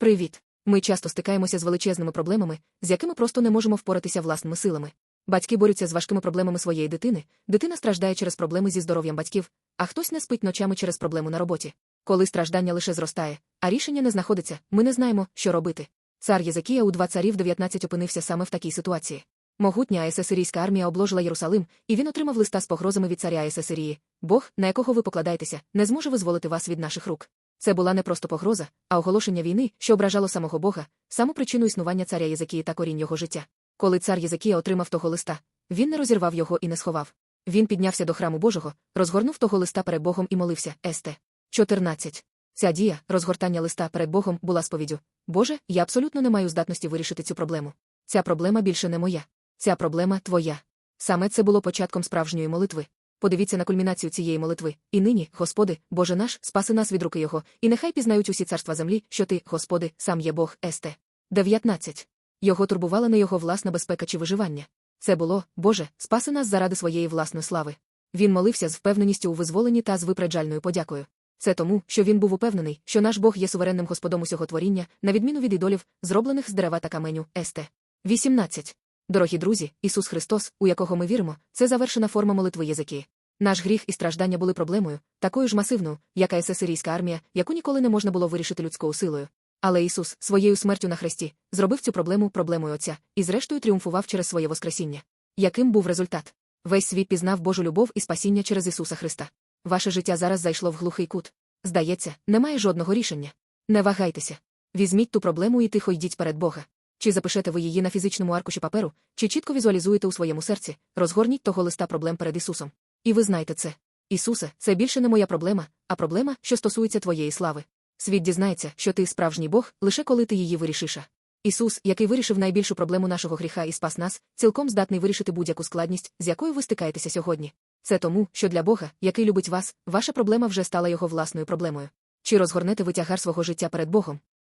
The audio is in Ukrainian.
Привіт! Ми часто стикаємося з величезними проблемами, з якими просто не можемо впоратися власними силами. Батьки борються з важкими проблемами своєї дитини, дитина страждає через проблеми зі здоров'ям батьків, а хтось не спить ночами через проблему на роботі. Коли страждання лише зростає, а рішення не знаходиться, ми не знаємо, що робити. Цар Єзекія у два царів 19 опинився саме в такій ситуації. Могутня асесирійська армія обложила Єрусалим, і він отримав листа з погрозами від царя Асесирії. Бог, на якого ви покладаєтеся, не зможе визволити вас від наших рук. Це була не просто погроза, а оголошення війни, що ображало самого Бога, саму причину існування царя Єзекії та корінь його життя. Коли цар Єзекія отримав того листа, він не розірвав його і не сховав. Він піднявся до храму Божого, розгорнув того листа перед Богом і молився. Есте. 14. Ця дія, розгортання листа перед Богом, була сповіддю. Боже, я абсолютно не маю здатності вирішити цю проблему. Ця проблема більше не моя. Ця проблема твоя. Саме це було початком справжньої молитви. Подивіться на кульмінацію цієї молитви. І нині, Господи, Боже наш, спаси нас від руки Його, і нехай пізнають усі царства землі, що ти, Господи, сам є Бог, Есте. 19. Його турбувала не його власна безпека чи виживання. Це було, Боже, спаси нас заради своєї власної слави. Він молився з впевненістю у визволенні та з випереджальною подякою. Це тому, що він був упевнений, що наш Бог є суверенним господом усього творіння, на відміну від ідолів, зроблених з дерева та каменю, Есте. 18. Дорогі друзі, Ісус Христос, у якого ми віримо, це завершена форма молитви язики. Наш гріх і страждання були проблемою, такою ж масивною, яка есесирійська армія, яку ніколи не можна було вирішити людською силою. Але Ісус, своєю смертю на хресті, зробив цю проблему проблемою Отця і, зрештою, тріумфував через своє Воскресіння. Яким був результат? Весь світ пізнав Божу любов і спасіння через Ісуса Христа. Ваше життя зараз зайшло в глухий кут. Здається, немає жодного рішення. Не вагайтеся. Візьміть ту проблему і тихо йдіть перед Бога. Чи запишете ви її на фізичному аркуші паперу, чи чітко візуалізуєте у своєму серці, розгорніть того листа проблем перед Ісусом. І ви знаєте це. Ісусе, це більше не моя проблема, а проблема, що стосується твоєї слави. Світ дізнається, що ти справжній Бог, лише коли ти її вирішиш. Ісус, який вирішив найбільшу проблему нашого гріха і спас нас, цілком здатний вирішити будь-яку складність, з якою ви стикаєтеся сьогодні. Це тому, що для Бога, який любить вас, ваша проблема вже стала його власною проблемою. Чи розгорнете ви тягар свого життя перед Богом,